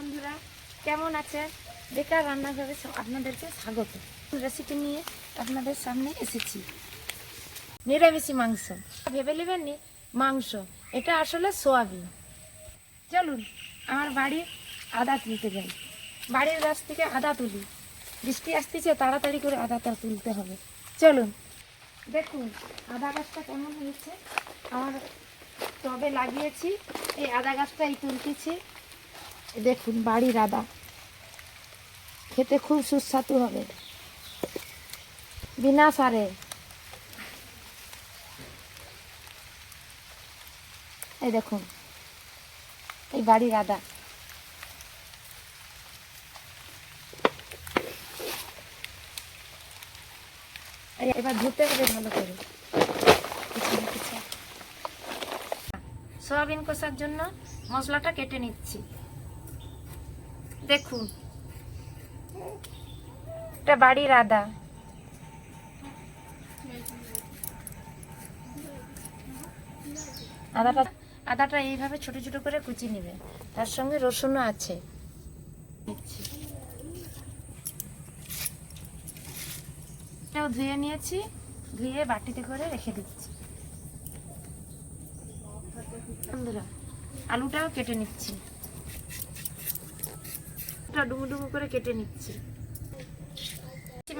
বন্ধুরা, কেমন আছে বেকার রান্নাঘরে আপনাদেরকে স্বাগত। রেসিপি নিয়ে আপনাদের সামনে এসেছি। নিরামিষি মাংস। ভেবে নেবেন নি মাংস। এটা আসলে সোয়াবিন। চলুন, আমার বাড়ির আদা তুলতে যাই। বাড়ির গাছ থেকে আদা তুলি। বৃষ্টি আসতেছে, তাড়াতাড়ি করে আদাটা তুলতে হবে। চলুন, দেখুন, আদা গাছটা কেমন হয়েছে। আমার টবে লাগিয়েছি, এই আদা গাছটা এই তুলতেছি। দেখুন বাড়ির আদা খেতে খুব সুস্বাদু হবে। বিনা সারে। এই দেখুন, এই বাড়ির আদা এবার ধুতে হবে ভালো করে। সয়াবিন কষার জন্য মশলাটা কেটে নিচ্ছি। দেখুন। এটা বাড়ির আদা আদাটা আদাটা এইভাবে ছোট ছোট করে কুচি নেবে। তার সঙ্গে রসুনও আছে। এটাও ধুয়ে নিয়েছি। ধুয়ে বাটিতে করে রেখে দিচ্ছি। আলুটাও কেটে নিচ্ছি। এটা ডুমু করে কেটে নিচ্ছি।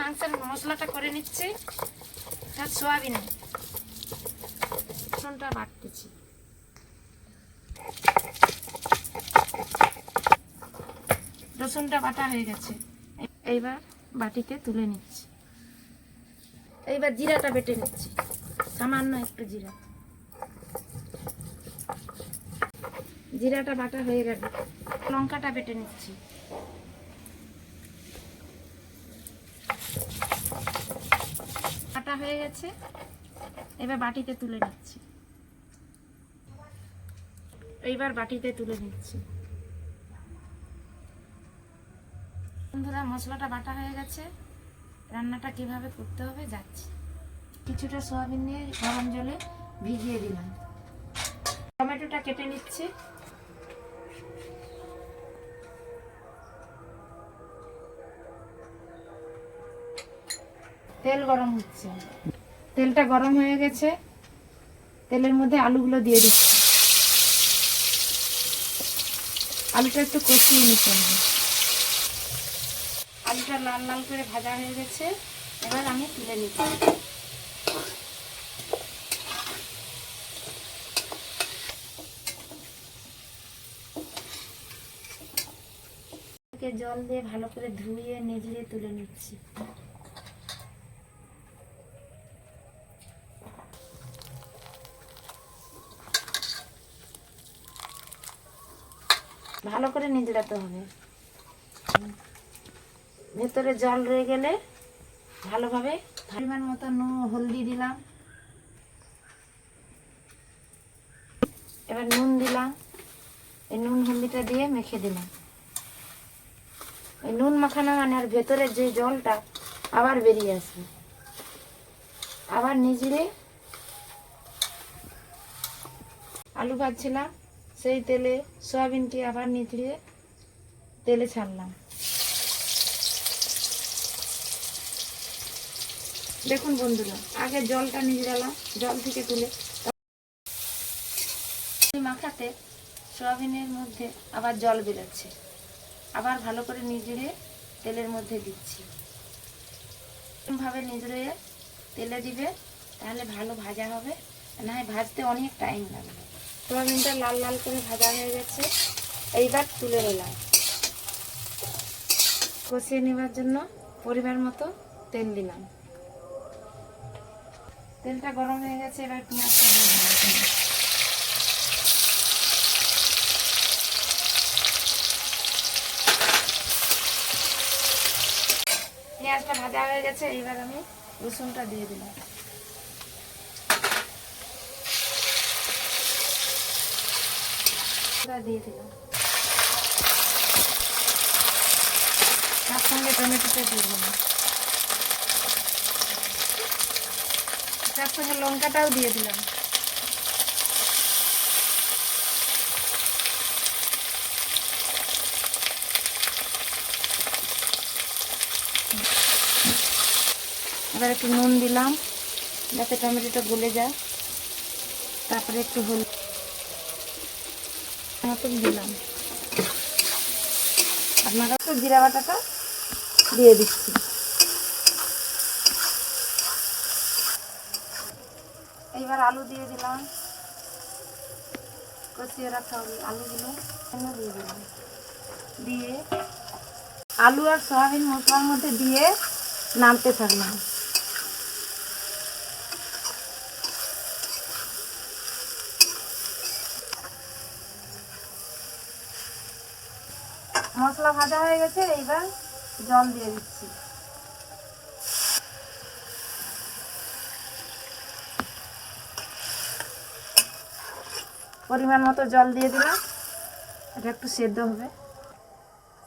মাংসের মশলাটা করে নিচ্ছি। তার সোয়াবিন। রসুনটা বাটতেছি। রসুনটা বাটা হয়ে গেছে। এইবার বাটিতে তুলে নিচ্ছি। এইবার জিরাটা বেটে নিচ্ছি। সামান্য একটু জিরা। জিরাটা বাটা হয়ে গেল। লঙ্কাটা বেটে নিচ্ছি। বাটা হয়ে গেছে, এবার বাটিতে তুলে নিচ্ছি। এইবার বাটিতে তুলে নিচ্ছি। বন্ধুরা, মশলাটা বাটা হয়ে গেছে। রান্নাটা কীভাবে করতে হবে যাচ্ছি। কিছুটা সোয়াবিন নিয়ে গরম জলে ভিজিয়ে দিলাম। টমেটোটা কেটে নিচ্ছি। তেল গরম হচ্ছে। তেলটা গরম হয়ে গেছে। তেলের মধ্যে আলুগুলো দিয়ে দিচ্ছি। আলুটা একটু কষিয়ে নিতে হবে। আলুটা লাল লাল করে ভাজা হয়ে গেছে। এবার আমি তুলে নিচ্ছি। জল দিয়ে ভালো করে ধুয়ে নেজড়ে তুলে নিচ্ছি। ভালো করে নিজড়াতে হবে। ভেতরে জল রয়ে গেলে ভালোভাবে পরিমাণ মতো নুন, হলদি দিলাম। এবার নুন দিলাম। এই নুন, হলদিটা দিয়ে মেখে দিলাম। এই নুন মাখানো মানে আর ভেতরে যে জলটা আবার বেরিয়ে আসবে। আবার নিজড়ে আলু ভাজছিলাম। সেই তেলে সয়াবিনটি আবার নিচড়িয়ে তেলে ছাড়লাম। দেখুন বন্ধুরা, আগে জলটা নিয়ে গেলাম, জল থেকে তুলে মাখাতে সয়াবিনের মধ্যে আবার জল বেরোচ্ছে। আবার ভালো করে নিজড়ে তেলের মধ্যে দিচ্ছি। ভাবে নিজড়ে তেলে দিবে, তাহলে ভালো ভাজা হবে, না হয় ভাজতে অনেক টাইম লাগবে। সয়াবিনটা লাল লাল করে ভাজা হয়ে গেছে। এইবার তুলে নিলাম। কষিয়ে নেবার জন্য পরিমাণ মতো তেল দিলাম। তেলটা গরম হয়ে গেছে, এবার পেঁয়াজটা পেঁয়াজটা ভাজা হয়ে গেছে, এইবার আমি রসুনটা দিয়ে দিলাম। দিয়ে তার সঙ্গে টমেটোটা দিয়ে দিলাম তার সঙ্গে লঙ্কাটাও দিয়ে দিলাম। এবার একটু নুন দিলাম, যাতে টমেটোটা গলে যায়। তারপরে একটু হলুদ মতন দিলাম। আপনারা তো জিরা বাটাটা দিয়ে দিচ্ছি। এইবার আলু দিয়ে দিলাম। কষিয়ে রাখা আলু- আলুগুলো। দিয়ে দিলাম। দিয়ে আলু আর সয়াবিন মশলার মধ্যে দিয়ে নামতে থাকলাম। মশলা ভাজা হয়ে গেছে, এইবার জল দিয়ে দিচ্ছি। পরিমাণ মতো জল দিয়ে দিলাম, এটা একটু সেদ্ধ হবে।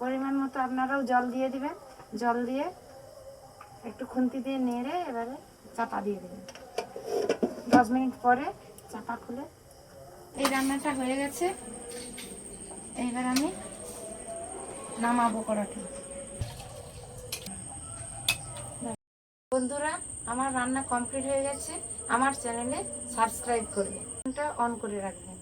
পরিমাণ মতো আপনারাও জল দিয়ে দিবেন, জল দিয়ে একটু খুন্তি দিয়ে নেড়ে এবারে চাপা দিয়ে দেবেন। দশ মিনিট পরে চাপা খুলে এই রান্নাটা হয়ে গেছে। এইবার আমি নামাবো কড়াটা বন্ধুরা, আমার রান্না কমপ্লিট হয়ে গেছে। আমার চ্যানেলে সাবস্ক্রাইব করবে। অন করে রাখবেন